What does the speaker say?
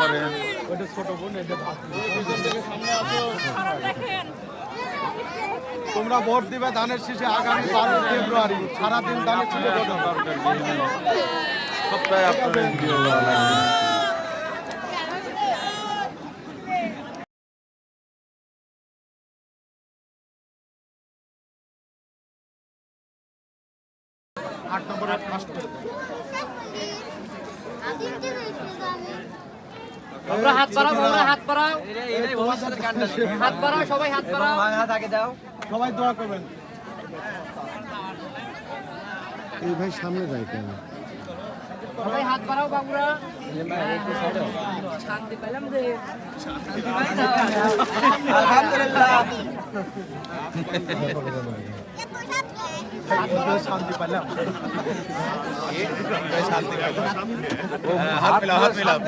করেন ওইটা ছোট বোন এটা তোমরা ভোট দিবে ধানের শীষে আগামী বারো ফেব্রুয়ারি। সারাদিন ধানের শীষে ভোট। সপ্তাহে আপনারা আট নম্বরের ফার্স্ট আমরা হাত বাড়াও আমরা হাত বাড়াও। হাত বাড়াও সবাই হাত বাড়াও। সবাই দোয়া করবেন। এই ভাই সামনে যায় কেন? সবাই হাত বাড়াও বাবুরা। শান্তি পেলাম যে শান্তি পেলাম হাত মিলাও হাত মিলাও